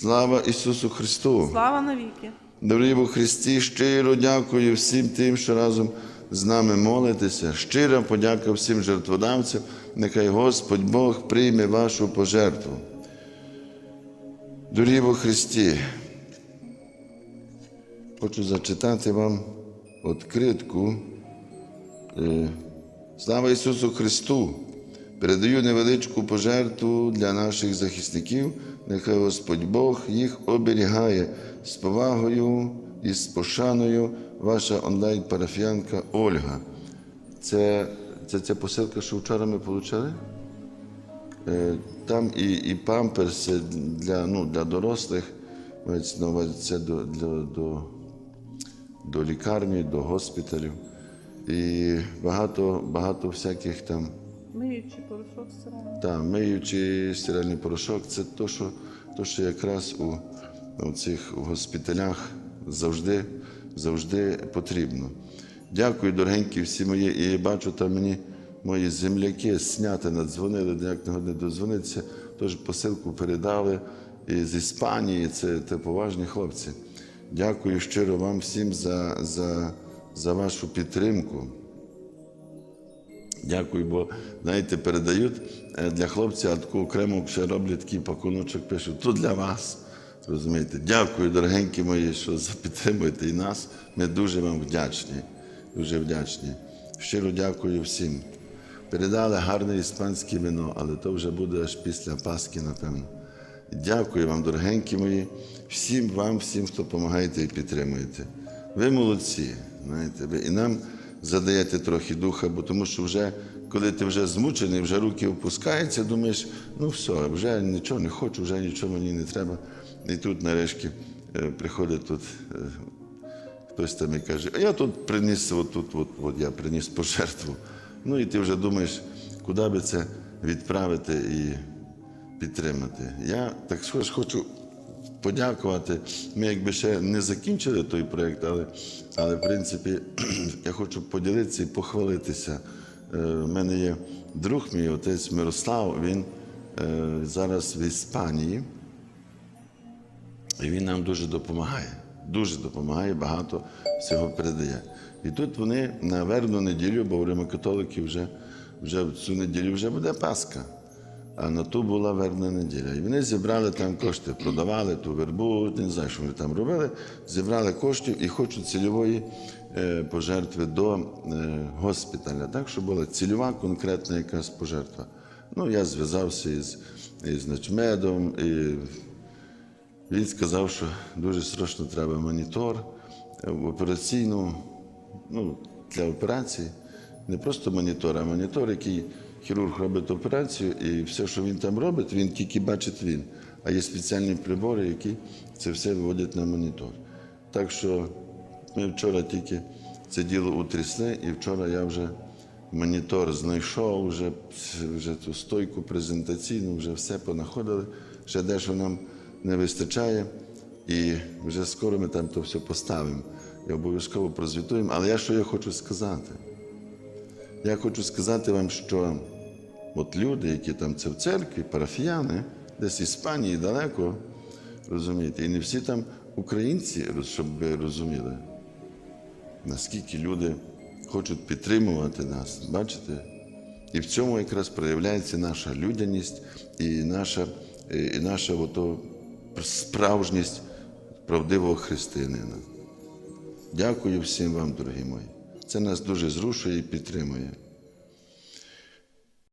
Слава Ісусу Христу! Слава навіки! Дорогі у Христі, щиро дякую всім тим, що разом з нами молитеся. Щира подяка всім жертводавцям. Нехай Господь Бог прийме вашу пожертву. Дорогі у Христі, хочу зачитати вам відкритку. Е, Слава Ісусу Христу! Передаю невеличку пожертву для наших захисників. Нехай Господь Бог їх оберігає з повагою і з пошаною ваша онлайн-парафіянка Ольга. Це, це ця посилка, що вчора ми отримали? Е, Там і, і памперси для, ну, для дорослих, це до, для, до, до лікарні, до госпіталів. І багато, багато всяких там. Миючий порошок стиральний. Так, миючий стиральний порошок це то, що, що якраз у, у цих госпіталях завжди, завжди потрібно. Дякую, дорогенькі всі мої. І бачу, там мені мої земляки зняти надзвонили, ніяк не дозвонитися, теж посилку передали і з Іспанії. Це, це поважні хлопці. Дякую щиро вам всім за, за, за вашу підтримку. Дякую, бо знаєте, передають е, для таку окремо ще роблять такий пакуночок, пишуть, тут для вас. Розумієте? Дякую, дорогенькі мої, що підтримуєте і нас. Ми дуже вам вдячні. Дуже вдячні. Щиро дякую всім. Передали гарне іспанське вино, але то вже буде аж після Пасхи, напевно. Дякую вам, дорогенькі мої, всім вам, всім, хто допомагаєте і підтримуєте. Ви молодці, знаєте, ви і нам задаєте трохи духа, бо тому що вже, коли ти вже змучений, вже руки опускаються, думаєш, ну все, вже нічого не хочу, вже нічого мені не треба. І тут нарешті е, приходить тут. е, Хтось там і каже, а я тут приніс, от тут, от, от я приніс пожертву. Ну і ти вже думаєш, куди би це відправити і підтримати. Я так ж хочу подякувати. Ми якби ще не закінчили той проєкт, але, але в принципі я хочу поділитися і похвалитися. Е, У мене є друг мій отець Мирослав, він е, зараз в Іспанії. І він нам дуже допомагає. Дуже допомагає, багато всього передає. І тут вони на вербну неділю, бо у римокатоликів вже, вже в цю неділю вже буде Пасха. А на ту була вербна неділя. І вони зібрали там кошти, продавали ту вербу, не знаю, що вони там робили. Зібрали коштів і хочуть цільової е, пожертви до е, госпіталя. Так, щоб була цільова конкретна якась пожертва. Ну, я зв'язався із, із начмедом. І він сказав, що дуже срочно треба монітор е, в операційну, ну, для операції. Не просто монітор, а монітор, який хірург робить операцію, і все, що він там робить, він тільки бачить він. А є спеціальні прибори, які це все виводять на монітор. Так що ми вчора тільки це діло утрясли, і вчора я вже монітор знайшов, вже, вже ту стойку презентаційну, вже все понаходили. Ще дещо нам не вистачає, і вже скоро ми там то все поставимо. І обов'язково прозвітуємо. Але я що я хочу сказати? Я хочу сказати вам, що от люди, які там це в церкві, парафіяни, десь Іспанії далеко, розумієте, і не всі там українці, щоб ви розуміли, наскільки люди хочуть підтримувати нас, бачите? І в цьому якраз проявляється наша людяність і наша, і наша ото справжність правдивого християнина. Дякую всім вам, дорогі мої. Це нас дуже зрушує і підтримує.